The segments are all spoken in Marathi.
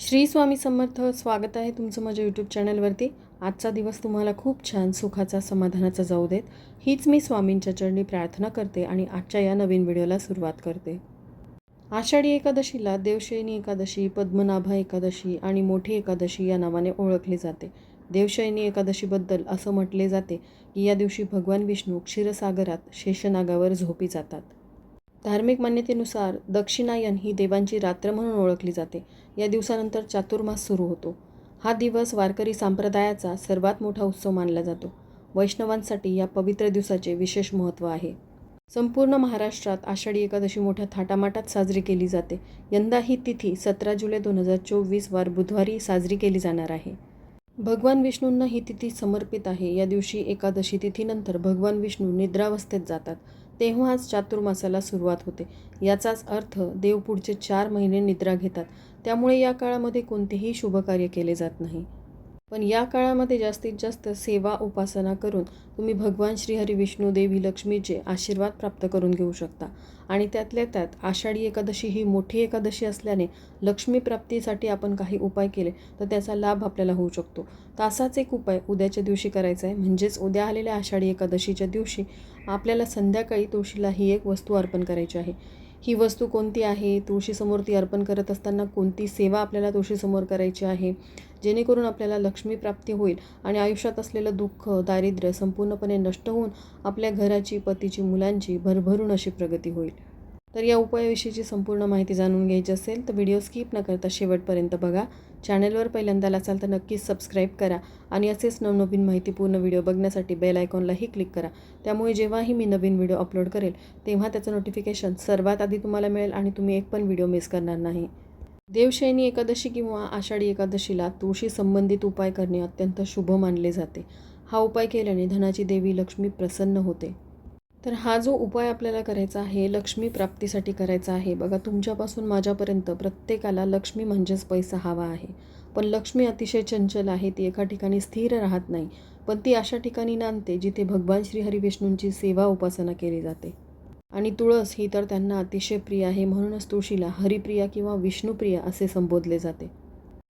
श्री स्वामी समर्थ स्वागत आहे तुमचं माझ्या यूट्यूब चॅनलवरती आजचा दिवस तुम्हाला खूप छान सुखाचा समाधानाचा जाऊ देत. हीच मी स्वामींच्या चरणी प्रार्थना करते आणि आजच्या या नवीन व्हिडिओला सुरुवात करते. आषाढी एकादशीला देवशयनी एकादशी पद्मनाभा एकादशी आणि मोठी एकादशी या नावाने ओळखली जाते. देवशयनी एकादशीबद्दल असं म्हटले जाते की या दिवशी भगवान विष्णू क्षीरसागरात शेषनागावर झोपी जातात. धार्मिक मान्यतेनुसार दक्षिणायन ही देवांची रात्र म्हणून ओळखली जाते. या दिवसानंतर चातुर्मास सुरू होतो. हा दिवस वारकरी संप्रदायाचा सर्वात मोठा उत्सव मानला जातो. वैष्णवांसाठी या पवित्र दिवसाचे विशेष महत्त्व आहे. संपूर्ण महाराष्ट्रात आषाढी एकादशी मोठ्या थाटामाटात साजरी केली जाते. यंदा ही तिथी सतरा जुलै दोन हजार चोवीस वार बुधवारी साजरी केली जाणार आहे. भगवान विष्णूंना ही तिथी समर्पित आहे. या दिवशी एकादशी तिथीनंतर भगवान विष्णू निद्रावस्थेत जातात. तेव्हाच चातुर्मासाला सुरुवात होते. याचाच अर्थ देव पुढचे चार महिने निद्रा घेतात. त्यामुळे या काळामध्ये कोणतेही शुभकार्य केले जात नाही. पण या काळामध्ये जास्तीत जास्त सेवा उपासना करून तुम्ही भगवान श्रीहरी विष्णू देवी लक्ष्मीचे आशीर्वाद प्राप्त करून घेऊ शकता. आणि त्यातल्या त्यात आषाढी एकादशी ही मोठी एकादशी असल्याने लक्ष्मी प्राप्तीसाठी आपण काही उपाय केले तर त्याचा लाभ आपल्याला होऊ शकतो. तासाच एक उपाय उद्याच्या दिवशी करायचा आहे. म्हणजेच उद्या आलेल्या आषाढी एकादशीच्या दिवशी आपल्याला संध्याकाळी तुळशीला ही एक वस्तू अर्पण करायची आहे. ही वस्तू कोणती आहे? तुळशीसमोर ती अर्पण करत असताना कोणती सेवा आपल्याला तुळशीसमोर करायची आहे? जेणेकरून आपल्याला लक्ष्मी प्राप्ती होईल आणि आयुष्यात असलेलं दुःख दारिद्र्य संपूर्णपणे नष्ट होऊन आपल्या घराची पतीची मुलांची भरभरून अशी प्रगती होईल. तर या उपायाविषयीची संपूर्ण माहिती जाणून घ्यायची असेल तर व्हिडिओ स्किप न करता शेवटपर्यंत बघा. चॅनलवर पहिल्यांदा असाल तर नक्कीच सबस्क्राईब करा आणि असेच नवनवीन माहितीपूर्ण व्हिडिओ बघण्यासाठी बेल आयकॉनलाही क्लिक करा. त्यामुळे जेव्हाही मी नवीन व्हिडिओ अपलोड करेल तेव्हा त्याचं नोटिफिकेशन सर्वात आधी तुम्हाला मिळेल आणि तुम्ही एक पण व्हिडिओ मिस करणार नाही. देवशयनी एकादशी किंवा आषाढी एकादशीला तुळशी संबंधित उपाय करणे अत्यंत शुभ मानले जाते. हा उपाय केल्याने धनाची देवी लक्ष्मी प्रसन्न होते. तर हा जो उपाय आपल्याला करायचा आहे लक्ष्मी प्राप्तीसाठी करायचा आहे बघा तुमच्यापासून माझ्यापर्यंत प्रत्येकाला लक्ष्मी म्हणजेच पैसा हवा आहे. पण लक्ष्मी अतिशय चंचल आहे ती एका ठिकाणी स्थिर राहत नाही. पण ती अशा ठिकाणी नांदते जिथे भगवान श्रीहरी विष्णूंची सेवा उपासना केली जाते. आणि तुळस ही तर त्यांना अतिशय प्रिय आहे. म्हणूनच तुळशीला हरिप्रिया किंवा विष्णुप्रिया असे संबोधले जाते.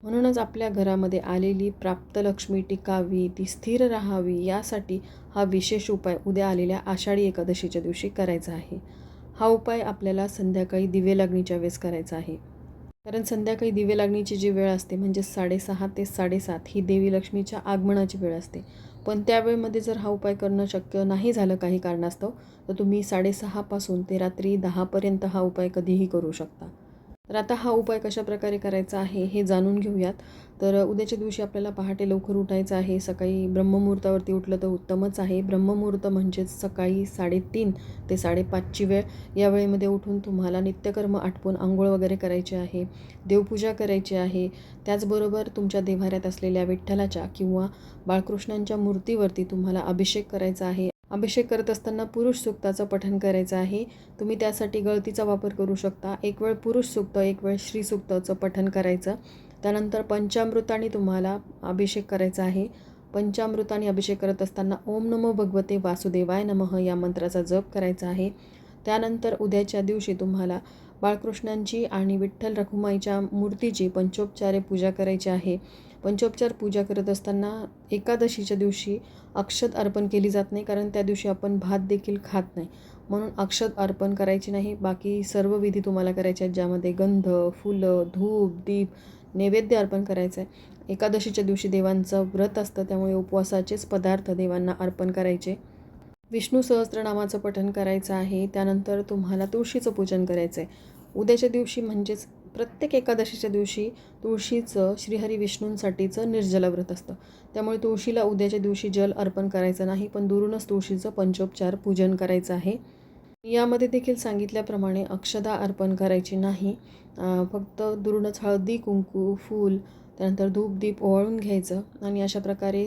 म्हणूनच आपल्या घरामध्ये आलेली प्राप्त लक्ष्मी टिकावी ती स्थिर राहावी यासाठी हा विशेष उपाय उद्या आलेल्या आषाढी एकादशीच्या दिवशी करायचा आहे. हा उपाय आपल्याला संध्याकाळी दिवे लागणीच्या वेळेस करायचा आहे. कारण संध्याकाळी दिवे लागणीची जी वेळ असते म्हणजे साडेसहा ते साडेसात ही देवी लक्ष्मीच्या आगमनाची वेळ असते. पण त्या वेळेमध्ये जर हा उपाय करणं शक्य नाही झालं काही कारणास्तव तर तुम्ही साडेसहापासून ते रात्री दहापर्यंत हा उपाय कधीही करू शकता. तर आता हा उपाय कशा प्रकारे करायचा आहे हे जाणून घेऊयात. तर उद्याच्या दिवशी आपल्याला पहाटे लवकर उठायचं आहे. सकाळी ब्रह्ममुहूर्तावरती उठलं तर उत्तमच आहे. ब्रह्ममुहूर्त म्हणजेच सकाळी साडेतीन ते साडेपाचची वेळ. या वेळेमध्ये उठून तुम्हाला नित्यकर्म आटपून आंघोळ वगैरे करायची आहे देवपूजा करायची आहे. त्याचबरोबर तुमच्या देव्हाऱ्यात असलेल्या विठ्ठलाच्या किंवा बाळकृष्णांच्या मूर्तीवरती तुम्हाला अभिषेक करायचा आहे. अभिषेक करत असताना पुरुष सूक्ताचं पठण करायचं आहे. तुम्ही त्यासाठी गळतीचा वापर करू शकता. एक वेळ पुरुष सूक्त एक वेळ श्री सुक्ताचं पठण करायचं. त्यानंतर पंचामृताने तुम्हाला अभिषेक करायचा आहे. पंचामृताने अभिषेक करत असताना ओम नमो भगवते वासुदेवाय नमः या मंत्राचा जप करायचा आहे. त्यानंतर उद्याच्या दिवशी तुम्हाला बाळकृष्णांची आणि विठ्ठल रखुमाईच्या मूर्तीची पंचोपचारे पूजा करायची आहे. पंचोपचार पूजा करत असताना एकादशीच्या दिवशी अक्षत अर्पण केली जात नाही कारण त्या दिवशी आपण भात देखील खात नाही. म्हणून अक्षत अर्पण करायची नाही. बाकी सर्व विधी तुम्हाला करायच्या आहेत ज्यामध्ये गंध फुलं धूप दीप नैवेद्य अर्पण करायचं आहे एकादशीच्या दिवशी देवांचं व्रत असतं त्यामुळे उपवासाचेच पदार्थ देवांना अर्पण करायचे. विष्णू सहस्त्रनामाचं पठण करायचं आहे त्यानंतर तुम्हाला तुळशीचं पूजन करायचं आहे उद्याच्या दिवशी म्हणजेच प्रत्येक एकादशीच्या दिवशी तुळशीचं श्रीहरी विष्णूंसाठीचं निर्जल व्रत असतं. त्यामुळे तुळशीला उद्याच्या दिवशी जल अर्पण करायचं नाही पण दुरूनच तुळशीचं पंचोपचार पूजन करायचं आहे. यामध्ये देखील सांगितल्याप्रमाणे अक्षदा अर्पण करायची नाही. फक्त दुरूनच हळदी कुंकू फूल त्यानंतर धूप दीप ओवाळून घ्यायचं आणि अशा प्रकारे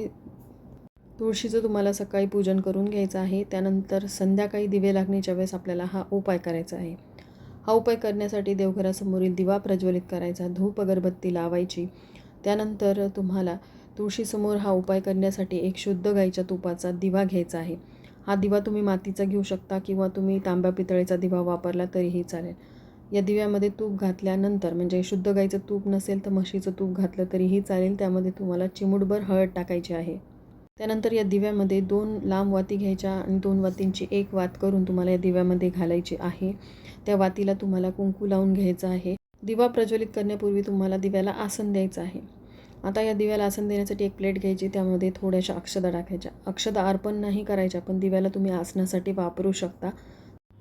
तुळशीचं तुम्हाला सकाळी पूजन करून घ्यायचं आहे. त्यानंतर संध्याकाळी दिवे लागण्याच्या वेळेस आपल्याला हा उपाय करायचा आहे. हा उपाय करण्यासाठी देवघरासमोरील दिवा प्रज्वलित करायचा धूप अगरबत्ती लावायची. त्यानंतर तुम्हाला तुळशीसमोर हा उपाय करण्यासाठी एक शुद्ध गाईच्या तुपाचा दिवा घ्यायचा आहे. हा दिवा तुम्ही मातीचा घेऊ शकता किंवा तुम्ही तांब्या पितळेचा दिवा वापरला तरीही चालेल. या दिव्यामध्ये तूप घातल्यानंतर म्हणजे शुद्ध गाईचं तूप नसेल तर म्हशीचं तूप घातलं तरीही चालेल. त्यामध्ये तुम्हाला चिमूटभर हळद टाकायची आहे. त्यानंतर या दिव्यामध्ये दोन लांब वाती घ्यायच्या आणि दोन वातींची एक वात करून तुम्हाला या दिव्यामध्ये घालायची आहे. त्या वातीला तुम्हाला कुंकू लावून घ्यायचं आहे. दिवा प्रज्वलित करण्यापूर्वी तुम्हाला दिव्याला आसन द्यायचं आहे. आता या दिव्याला आसन देण्यासाठी एक प्लेट घ्यायची त्यामध्ये थोड्याशा अक्षदा टाकायच्या. अक्षदा अर्पण नाही करायच्या पण दिव्याला तुम्ही आसनासाठी वापरू शकता.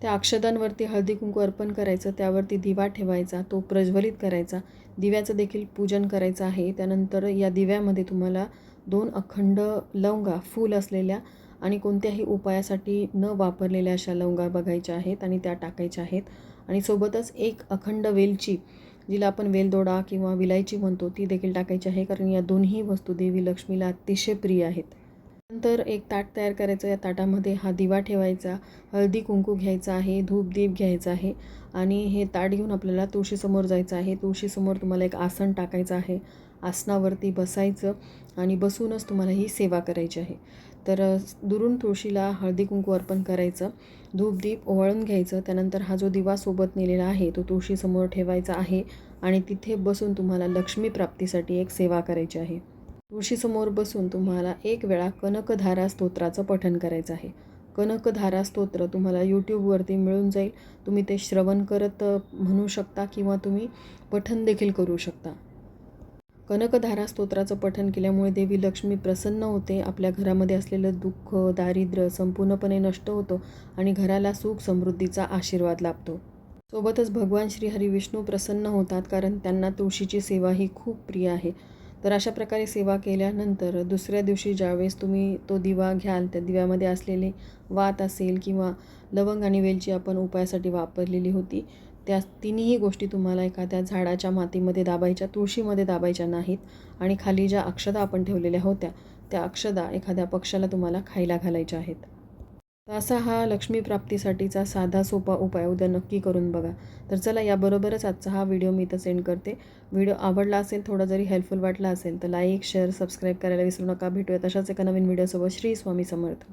त्या अक्षदांवरती हळदी कुंकू अर्पण करायचं त्यावरती दिवा ठेवायचा तो प्रज्वलित करायचा. दिव्याचं देखील पूजन करायचं आहे. त्यानंतर या दिव्यामध्ये तुम्हाला दोन अखंड लवंगा फूल असलेल्या आणि कोणत्याही उपायासाठी न वापरलेल्या अशा लवंगा बघायच्या आहेत आणि त्या टाकायच्या आहेत. आणि सोबतच एक अखंड वेलची जिला आपण वेलदोडा किंवा विलायची म्हणतो ती देखील टाकायची आहे. कारण या दोन्ही वस्तू देवी लक्ष्मीला अतिशय प्रिय आहेत. नंतर एक ताट तयार करायचं. या ताटामध्ये हा दिवा ठेवायचा हळदी कुंकू घ्यायचा आहे धूप दीप घ्यायचा आहे आणि हे ताट घेऊन आपल्याला तुळशीसमोर जायचं आहे. तुळशीसमोर तुम्हाला एक आसन टाकायचं आहे. आसनावरती बसायचं आणि बसूनच तुम्हाला ही सेवा करायची आहे. तर दुरून तुळशीला हळदी कुंकू अर्पण करायचं धूप दीप ओवाळून घ्यायचं त्यानंतर हा जो दिवा सोबत नेलेला आहे तो तुळशीसमोर ठेवायचा आहे आणि तिथे बसून तुम्हाला लक्ष्मी प्राप्तीसाठी एक सेवा करायची आहे. तुळशीसमोर बसून तुम्हाला एक वेळा कनकधारा स्तोत्राचं पठण करायचं आहे. कनकधारा स्तोत्र तुम्हाला यूट्यूबवरती मिळून जाईल. तुम्ही ते श्रवण करत म्हणू शकता किंवा तुम्ही पठण देखील करू शकता. कनकधारा स्तोत्राचं पठण केल्यामुळे देवी लक्ष्मी प्रसन्न होते. आपल्या घरामध्ये असलेलं दुःख दारिद्र्य संपूर्णपणे नष्ट होतं आणि घराला सुख समृद्धीचा आशीर्वाद लाभतो. सोबतच भगवान श्री हरी विष्णू प्रसन्न होतात कारण त्यांना तुळशीची सेवा ही खूप प्रिय आहे. तर अशा प्रकारे सेवा केल्यानंतर दुसऱ्या दिवशी ज्यावेळेस तुम्ही तो दिवा घ्याल त्या दिव्यामध्ये असलेले वात असेल किंवा लवंग आणि वेलची आपण उपायासाठी वापरलेली होती त्या तिन्ही गोष्टी तुम्हाला एखाद्या झाडाच्या मातीमध्ये दाबायच्या तुळशीमध्ये दाबायच्या नाहीत आणि खाली ज्या अक्षदा आपण ठेवलेल्या होत्या त्या अक्षदा एखाद्या पक्षाला तुम्हाला खायला घालायच्या आहेत. असा हा लक्ष्मी प्राप्तीसाठीचा साधा सोपा उपाय उद्या नक्की करून बघा. तर चला याबरोबरच आजचा हा व्हिडिओ मी इथं सेंड करते. व्हिडिओ आवडला असेल थोडा जरी हेल्पफुल वाटला असेल तर लाईक शेअर सबस्क्राईब करायला विसरू नका. भेटूयात तशाच एका नवीन व्हिडिओसोबत. श्री स्वामी समर्थ.